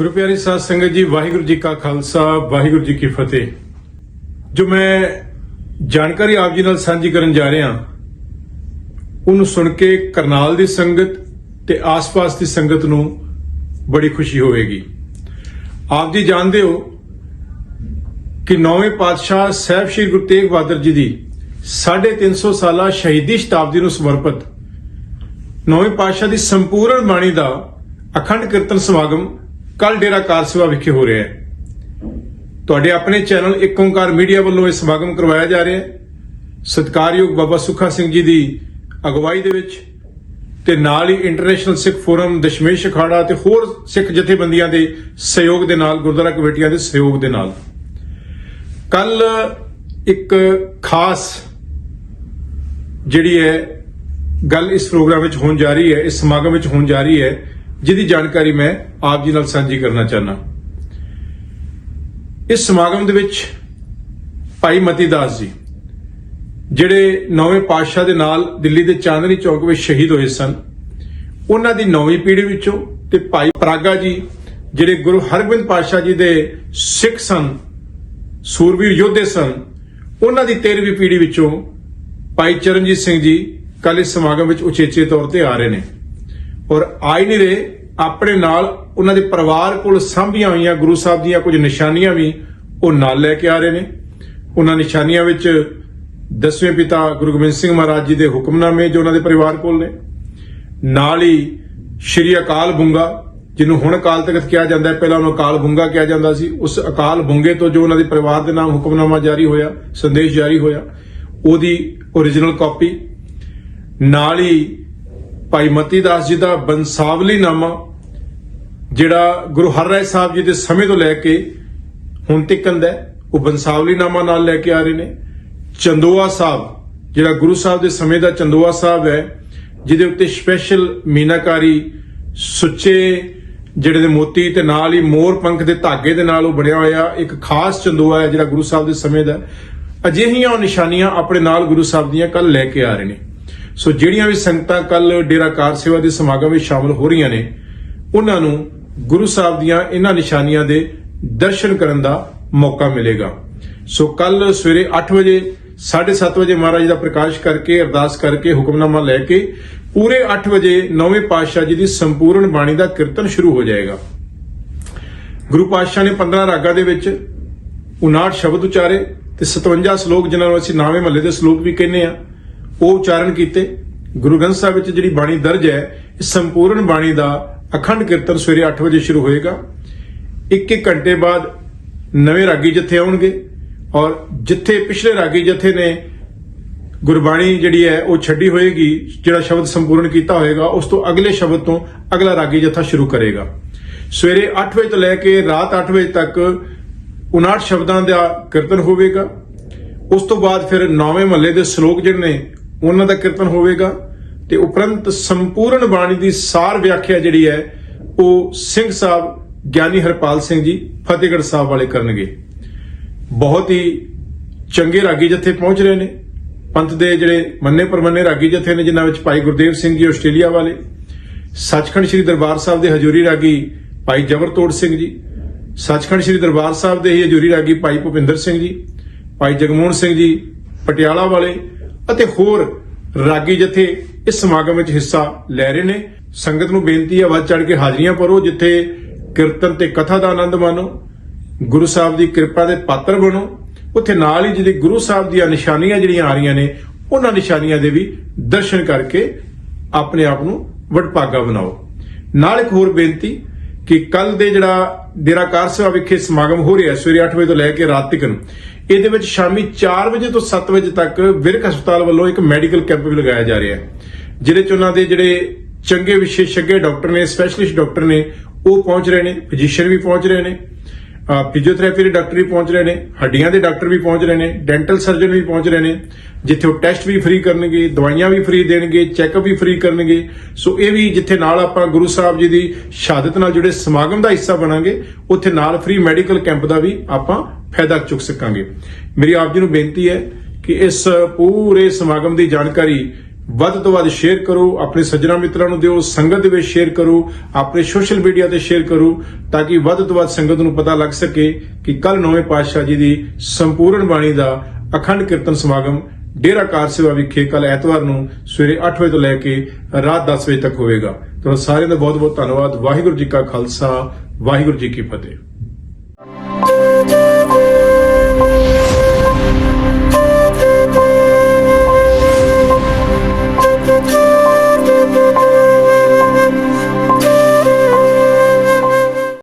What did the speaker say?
ਗੁਰੂ ਪਿਆਰੀ ਸਾਧ ਸੰਗਤ ਜੀ, ਵਾਹਿਗੁਰੂ ਜੀ ਕਾ ਖਾਲਸਾ, ਵਾਹਿਗੁਰੂ ਜੀ ਕੀ ਫਤਿਹ। ਜੋ ਮੈਂ ਜਾਣਕਾਰੀ ਆਪ ਜੀ ਨਾਲ ਸਾਂਝੀ ਕਰਨ ਜਾ ਰਿਹਾ, ਉਹਨੂੰ ਸੁਣ ਕੇ ਕਰਨਾਲ ਦੀ ਸੰਗਤ ਤੇ ਆਸ-ਪਾਸ ਦੀ ਸੰਗਤ ਨੂੰ ਬੜੀ ਖੁਸ਼ੀ ਹੋਵੇਗੀ। ਆਪ ਜੀ ਜਾਣਦੇ ਹੋ ਕਿ ਨੌਵੇਂ ਪਾਤਸ਼ਾਹ ਸਾਹਿਬ ਸ੍ਰੀ ਗੁਰੂ ਤੇਗ ਬਹਾਦਰ ਜੀ ਦੀ 350 ਸਾਲਾ ਸ਼ਹੀਦੀ ਸ਼ਤਾਬਦੀ ਨੂੰ ਸਮਰਪਿਤ ਨੌਵੇਂ ਪਾਤਸ਼ਾਹ ਦੀ ਸੰਪੂਰਨ ਬਾਣੀ ਦਾ ਅਖੰਡ ਕੀਰਤਨ ਸਮਾਗਮ ਕੱਲ ਡੇਰਾ ਕਾਰ ਸੇਵਾ ਵਿਖੇ ਹੋ ਰਿਹਾ ਹੈ। ਤੁਹਾਡੇ ਆਪਣੇ ਚੈਨਲ ਇੱਕ ਓੰਕਾਰ ਮੀਡੀਆ ਵੱਲੋਂ ਇਹ ਸਮਾਗਮ ਕਰਵਾਇਆ ਜਾ ਰਿਹਾ ਹੈ। ਸਤਿਕਾਰਯੋਗ ਬਾਬਾ ਸੁਖਾ ਸਿੰਘ ਜੀ ਦੀ ਅਗਵਾਈ ਦੇ ਵਿੱਚ ਤੇ ਨਾਲ ਹੀ ਇੰਟਰਨੈਸ਼ਨਲ ਸਿੱਖ ਫੋਰਮ ਦਸ਼ਮੇਸ਼ ਅਖਾੜਾ ਤੇ ਹੋਰ ਸਿੱਖ ਜਥੇਬੰਦੀਆਂ ਦੇ ਸਹਿਯੋਗ ਦੇ ਨਾਲ, ਗੁਰਦੁਆਰਾ ਕਮੇਟੀਆਂ ਦੇ ਸਹਿਯੋਗ ਦੇ ਨਾਲ। ਕੱਲ ਇੱਕ ਖਾਸ ਜਿਹੜੀ ਹੈ ਗੱਲ ਇਸ ਪ੍ਰੋਗਰਾਮ ਵਿੱਚ ਹੋਣ ਜਾ ਰਹੀ ਹੈ, ਇਸ ਸਮਾਗਮ ਵਿੱਚ ਹੋਣ ਜਾ ਰਹੀ ਹੈ ਜਿਹਦੀ ਜਾਣਕਾਰੀ ਮੈਂ ਆਪ ਜੀ ਨਾਲ ਸਾਂਝੀ ਕਰਨਾ ਚਾਹਨਾ ਇਸ ਸਮਾਗਮ ਦੇ ਵਿੱਚ ਭਾਈ ਮਤੀ ਦਾਸ ਜੀ, ਜਿਹੜੇ ਨੌਵੇਂ ਪਾਤਸ਼ਾਹ ਦੇ ਨਾਲ ਦਿੱਲੀ ਦੇ ਚਾਂਦਨੀ ਚੌਕ ਵਿੱਚ ਸ਼ਹੀਦ ਹੋਏ ਸਨ, ਉਹਨਾਂ ਦੀ ਨੌਵੀਂ ਪੀੜ੍ਹੀ ਵਿੱਚੋਂ ਤੇ ਭਾਈ ਪ੍ਰਾਗਾ ਜੀ, ਜਿਹੜੇ ਗੁਰੂ ਹਰਗੋਬਿੰਦ ਪਾਤਸ਼ਾਹ ਜੀ ਦੇ ਸਿੱਖ ਸਨ, ਸੂਰਬੀਰ ਯੋਧੇ ਸਨ, ਉਹਨਾਂ ਦੀ 13ਵੀਂ ਪੀੜ੍ਹੀ ਵਿੱਚੋਂ ਭਾਈ ਚਰਨਜੀਤ ਸਿੰਘ ਜੀ ਕੱਲ ਇਸ ਸਮਾਗਮ ਵਿੱਚ ਉਚੇਚੇ ਤੌਰ ਤੇ ਆ ਰਹੇ ਨੇ। ਔਰ ਆਈ ਨਹੀਂ ਰਹੇ, ਆਪਣੇ ਨਾਲ ਉਹਨਾਂ ਦੇ ਪਰਿਵਾਰ ਕੋਲ ਸਾਂਭੀਆਂ ਹੋਈਆਂ ਗੁਰੂ ਸਾਹਿਬ ਦੀਆਂ ਕੁਝ ਨਿਸ਼ਾਨੀਆਂ ਵੀ ਉਹ ਨਾਲ ਲੈ ਕੇ ਆ ਰਹੇ ਨੇ। ਉਹਨਾਂ ਨਿਸ਼ਾਨੀਆਂ ਵਿੱਚ ਦਸਵੇਂ ਪਿਤਾ ਗੁਰੂ ਗੋਬਿੰਦ ਸਿੰਘ ਮਹਾਰਾਜ ਜੀ ਦੇ ਹੁਕਮਨਾਮੇ ਜੋ ਉਹਨਾਂ ਦੇ ਪਰਿਵਾਰ ਕੋਲ ਨੇ। ਨਾਲ ਹੀ ਸ਼੍ਰੀ ਅਕਾਲ ਬੁੰਗਾ, ਜਿਹਨੂੰ ਹੁਣ ਅਕਾਲ ਤਖਤ ਕਿਹਾ ਜਾਂਦਾ ਹੈ, ਪਹਿਲਾਂ ਉਹਨੂੰ ਅਕਾਲ ਬੁੰਗਾ ਕਿਹਾ ਜਾਂਦਾ ਸੀ। ਉਸ ਅਕਾਲ ਬੁੰਗੇ ਤੋਂ ਜੋ ਉਹਨਾਂ ਦੇ ਪਰਿਵਾਰ ਦੇ ਨਾਮ ਹੁਕਮਨਾਮਾ ਜਾਰੀ ਹੋਇਆ, ਸੰਦੇਸ਼ ਜਾਰੀ ਹੋਇਆ, ਉਹਦੀ origignal ਕਾਪੀ ਨਾਲ ਹੀ ਭਾਈ ਮਤੀ ਦਾਸ ਜੀ ਦਾ ਬੰਸਾਵਲੀ ਨਾਮਾ ਜਿਹੜਾ ਗੁਰੂ ਹਰਰਾਏ ਸਾਹਿਬ ਜੀ ਦੇ ਸਮੇਂ ਤੋਂ ਲੈ ਕੇ ਹੁਣ ਤੱਕ ਦਾ ਹੈ, ਉਹ ਬੰਸਾਵਲੀ ਨਾਮਾ ਨਾਲ ਲੈ ਕੇ ਆ ਰਹੇ ਨੇ। ਚੰਦੋਆ ਸਾਹਿਬ ਜਿਹੜਾ ਗੁਰੂ ਸਾਹਿਬ ਦੇ ਸਮੇਂ ਦਾ ਚੰਦੋਆ ਸਾਹਿਬ ਹੈ ਜਿਹਦੇ ਉੱਤੇ ਸਪੈਸ਼ਲ ਮੀਨਾਕਾਰੀ ਸੁੱਚੇ ਜਿਹੜੇ ਦੇ ਮੋਤੀ ਤੇ ਨਾਲ ਹੀ ਮੋਰ ਪੰਖ ਦੇ ਧਾਗੇ ਦੇ ਨਾਲ ਉਹ ਬਣਿਆ ਹੋਇਆ ਇੱਕ ਖਾਸ ਚੰਦੋਆ ਹੈ ਜਿਹੜਾ ਗੁਰੂ ਸਾਹਿਬ ਦੇ ਸਮੇਂ ਦਾ ਅਜਿਹੀਆਂ ਉਹ ਨਿਸ਼ਾਨੀਆਂ ਆਪਣੇ ਨਾਲ ਗੁਰੂ ਸਾਹਿਬ ਦੀਆਂ ਕੱਲ ਲੈ ਕੇ ਆ ਰਹੇ ਨੇ। ਸੋ ਜਿਹੜੀਆਂ ਵੀ ਸੰਗਤਾਂ ਕੱਲ ਡੇਰਾ ਕਾਰ ਸੇਵਾ ਦੇ ਸਮਾਗਮ ਵਿੱਚ ਸ਼ਾਮਲ ਹੋ ਰਹੀਆਂ ਨੇ, ਉਹਨਾਂ ਨੂੰ ਗੁਰੂ ਸਾਹਿਬ ਦੀਆਂ ਇਹਨਾਂ ਨਿਸ਼ਾਨੀਆਂ ਦੇ ਦਰਸ਼ਨ ਕਰਨ ਦਾ ਮੌਕਾ ਮਿਲੇਗਾ। ਸੋ ਕੱਲ ਸਵੇਰੇ 8 ਵਜੇ 7:30 ਵਜੇ ਮਹਾਰਾਜ ਦਾ ਪ੍ਰਕਾਸ਼ ਕਰਕੇ, ਅਰਦਾਸ ਕਰਕੇ ਹੁਕਮਨਾਮਾ ਲੈ ਕੇ, ਪੂਰੇ 8 ਵਜੇ ਨੌਵੇਂ ਪਾਤਸ਼ਾਹ ਜੀ ਦੀ ਸੰਪੂਰਨ ਬਾਣੀ ਦਾ ਕੀਰਤਨ ਸ਼ੁਰੂ ਹੋ ਜਾਏਗਾ। ਗੁਰੂ ਪਾਤਸ਼ਾਹ ਨੇ 15 ਰਾਗਾਂ ਦੇ ਵਿੱਚ 59 ਸ਼ਬਦ ਉਚਾਰੇ ਤੇ 57 ਸ਼ਲੋਕ, ਜਿਨ੍ਹਾਂ ਨੂੰ ਅਸੀਂ ਨਾਵੇਂ ਮਹੱਲੇ ਦੇ ਸ਼ਲੋਕ ਵੀ ਕਹਿੰਦੇ ਆ ਉਹ ਉਚਾਰਨ ਕੀਤੇ। ਗੁਰੂ ਗ੍ਰੰਥ ਸਾਹਿਬ ਵਿੱਚ ਜਿਹੜੀ ਬਾਣੀ ਦਰਜ ਹੈ ਇਸ ਸੰਪੂਰਨ ਬਾਣੀ ਦਾ ਅਖੰਡ ਕੀਰਤਨ ਸਵੇਰੇ 8 ਵਜੇ ਸ਼ੁਰੂ ਹੋਏਗਾ। ਇੱਕ ਇੱਕ ਘੰਟੇ ਬਾਅਦ ਨਵੇਂ ਰਾਗੀ ਜਥੇ ਆਉਣਗੇ ਔਰ ਜਿੱਥੇ ਪਿਛਲੇ ਰਾਗੀ ਜਥੇ ਨੇ ਗੁਰਬਾਣੀ ਜਿਹੜੀ ਹੈ, ਉਹ ਛੱਡੀ ਹੋਏਗੀ, ਜਿਹੜਾ ਸ਼ਬਦ ਸੰਪੂਰਨ ਕੀਤਾ ਹੋਏਗਾ, ਉਸ ਤੋਂ ਅਗਲੇ ਸ਼ਬਦ ਤੋਂ ਅਗਲਾ ਰਾਗੀ ਜਥਾ ਸ਼ੁਰੂ ਕਰੇਗਾ। ਸਵੇਰੇ 8 ਵਜੇ ਤੋਂ ਲੈ ਕੇ ਰਾਤ 8 ਵਜੇ ਤੱਕ 59 ਸ਼ਬਦਾਂ ਦਾ ਕੀਰਤਨ ਹੋਵੇਗਾ। ਉਸ ਤੋਂ ਬਾਅਦ ਫਿਰ ਨੌਵੇਂ ਮਹੱਲੇ ਦੇ ਸ਼ਲੋਕ ਜਿਹੜੇ ਨੇ ਉਹਨਾਂ ਦਾ ਕੀਰਤਨ ਹੋਵੇਗਾ ਤੇ ਉਪਰੰਤ ਸੰਪੂਰਨ ਬਾਣੀ ਦੀ ਸਾਰ ਵਿਆਖਿਆ ਜਿਹੜੀ ਹੈ, ਉਹ ਸਿੰਘ ਸਾਹਿਬ ਗਿਆਨੀ ਹਰਪਾਲ ਸਿੰਘ ਜੀ ਫਤਿਹਗੜ੍ਹ ਸਾਹਿਬ ਵਾਲੇ ਕਰਨਗੇ। ਬਹੁਤ ਹੀ ਚੰਗੇ ਰਾਗੀ ਜਥੇ ਪਹੁੰਚ ਰਹੇ ਨੇ। ਪੰਥ ਦੇ ਜਿਹੜੇ ਮੰਨੇ ਪਰਮੰਨੇ ਰਾਗੀ ਜਥੇ ਨੇ, ਜਿਨ੍ਹਾਂ ਵਿੱਚ ਭਾਈ ਗੁਰਦੇਵ ਸਿੰਘ ਜੀ ਆਸਟ੍ਰੇਲੀਆ ਵਾਲੇ, ਸੱਚਖੰਡ ਸ੍ਰੀ ਦਰਬਾਰ ਸਾਹਿਬ ਦੇ ਹਜੂਰੀ ਰਾਗੀ ਭਾਈ ਜਬਰਤੋੜ ਸਿੰਘ ਜੀ, ਸੱਚਖੰਡ ਸ੍ਰੀ ਦਰਬਾਰ ਸਾਹਿਬ ਦੇ ਹੀ ਹਜੂਰੀ ਰਾਗੀ ਭਾਈ ਭੁਪਿੰਦਰ ਸਿੰਘ ਜੀ, ਭਾਈ ਜਗਮੋਹਨ ਸਿੰਘ ਜੀ ਪਟਿਆਲਾ ਵਾਲੇ ਅਤੇ ਹੋਰ ਰਾਗੀ ਜਥੇ ਇਸ ਸਮਾਗਮ ਵਿੱਚ ਹਿੱਸਾ ਲੈ ਰਹੇ ਨੇ। ਸੰਗਤ ਨੂੰ ਬੇਨਤੀ ਹੈ ਵੱਧ ਚੜ ਕੇ ਹਾਜ਼ਰੀਆਂ ਭਰੋ, ਜਿੱਥੇ ਕੀਰਤਨ ਤੇ ਕਥਾ ਦਾ ਆਨੰਦ ਮਾਣੋ, ਗੁਰੂ ਸਾਹਿਬ ਦੀ ਕਿਰਪਾ ਦੇ ਪਾਤਰ ਬਣੋ। ਉੱਥੇ ਨਾਲ ਹੀ ਜਿਹੜੇ ਗੁਰੂ ਸਾਹਿਬ ਦੀਆਂ ਨਿਸ਼ਾਨੀਆਂ ਜਿਹੜੀਆਂ ਆ ਰਹੀਆਂ ਨੇ, ਉਹਨਾਂ ਨਿਸ਼ਾਨੀਆਂ ਦੇ ਵੀ ਦਰਸ਼ਨ ਕਰਕੇ ਆਪਣੇ ਆਪ ਨੂੰ ਵਡਭਾਗਾ ਬਣਾਓ। ਨਾਲ ਇੱਕ ਹੋਰ ਬੇਨਤੀ ਕਿ ਕੱਲ ਦੇ ਜਿਹੜਾ ਡੇਰਾ ਕਾਰ ਸੇਵਾ ਵਿਖੇ ਸਮਾਗਮ ਹੋ ਰਿਹਾ ਸਵੇਰੇ 8 ਵਜੇ ਤੋਂ ਲੈ ਕੇ ਰਾਤ ਤੱਕ ਇਹਦੇ ਵਿੱਚ ਸ਼ਾਮੀ 4 ਵਜੇ ਤੋਂ 7 ਵਜੇ ਤੱਕ ਵਿਰਕ ਹਸਪਤਾਲ ਵੱਲੋਂ ਇੱਕ ਮੈਡੀਕਲ ਕੈਂਪ ਵੀ ਲਗਾਇਆ ਜਾ ਰਿਹਾ ਹੈ, ਜਿਹਦੇ ਚ ਉਹਨਾਂ ਦੇ ਜਿਹੜੇ ਚੰਗੇ ਵਿਸ਼ੇਸ਼জ্ञ ਡਾਕਟਰ ਨੇ, ਸਪੈਸ਼ਲਿਸਟ ਡਾਕਟਰ ਨੇ, ਉਹ ਪਹੁੰਚ ਰਹੇ ਨੇ ਫਿਜ਼ੀਸ਼ੀਅਨ ਵੀ ਪਹੁੰਚ ਰਹੇ ਨੇ। ਫਿਜ਼ੀਓਥੈਰੇਪੀ ਦੇ ਡਾਕਟਰ ਵੀ ਪਹੁੰਚ ਰਹੇ ਨੇ, ਹੱਡੀਆਂ ਦੇ ਡਾਕਟਰ ਵੀ ਪਹੁੰਚ ਰਹੇ ਨੇ ਡੈਂਟਲ ਸਰਜਨ ਵੀ ਪਹੁੰਚ ਰਹੇ ਨੇ, ਜਿੱਥੇ ਉਹ ਟੈਸਟ ਵੀ ਫ੍ਰੀ ਕਰਨਗੇ, ਦਵਾਈਆਂ ਵੀ ਫ੍ਰੀ ਦੇਣਗੇ ਚੈੱਕਅਪ ਵੀ ਫ੍ਰੀ ਕਰਨਗੇ। ਸੋ ਇਹ ਵੀ ਜਿੱਥੇ ਨਾਲ ਆਪਾਂ ਗੁਰੂ ਸਾਹਿਬ ਜੀ ਦੀ ਸ਼ਹਾਦਤ ਨਾਲ ਜੁੜੇ ਸਮਾਗਮ ਦਾ ਹਿੱਸਾ ਬਣਾਂਗੇ, ਉੱਥੇ ਨਾਲ ਫ੍ਰੀ ਮੈਡੀਕਲ ਕੈਂਪ ਦਾ ਵੀ ਆਪਾਂ ਫਾਇਦਾ ਚੁੱਕ ਸਕਾਂਗੇ। ਮੇਰੀ ਆਪ ਜੀ ਨੂੰ ਬੇਨਤੀ ਹੈ ਕਿ ਇਸ ਪੂਰੇ ਸਮਾਗਮ ਦੀ ਜਾਣਕਾਰੀ ਵੱਧ ਤੋਂ ਵੱਧ ਸ਼ੇਅਰ ਕਰੋ, ਆਪਣੇ ਸੱਜਣਾ ਮਿੱਤਰਾਂ ਨੂੰ ਦਿਓ, ਸੰਗਤ ਦੇ ਵਿੱਚ ਸ਼ੇਅਰ ਕਰੋ, ਆਪਣੇ ਸੋਸ਼ਲ ਮੀਡੀਆ ਤੇ ਸ਼ੇਅਰ ਕਰੋ, ਤਾਂ ਕਿ ਵੱਧ ਤੋਂ ਵੱਧ ਸੰਗਤ ਨੂੰ ਪਤਾ ਲੱਗ ਸਕੇ ਕਿ ਕੱਲ ਨੌਵੇਂ ਪਾਤਸ਼ਾਹ ਜੀ ਦੀ ਸੰਪੂਰਨ ਬਾਣੀ ਦਾ ਅਖੰਡ ਕੀਰਤਨ ਸਮਾਗਮ ਡੇਰਾ ਕਾਰ ਸੇਵਾ ਵਿਖੇ ਕੱਲ ਐਤਵਾਰ ਨੂੰ ਸਵੇਰੇ 8 ਵਜੇ ਤੋਂ ਲੈ ਕੇ ਰਾਤ 10 ਵਜੇ ਤੱਕ ਹੋਵੇਗਾ। ਤੁਹਾਨੂੰ ਸਾਰਿਆਂ ਦਾ ਬਹੁਤ ਬਹੁਤ ਧੰਨਵਾਦ। ਵਾਹਿਗੁਰੂ ਜੀ ਕਾ ਖਾਲਸਾ, ਵਾਹਿਗੁਰੂ ਜੀ ਕੀ ਫਤਿਹ।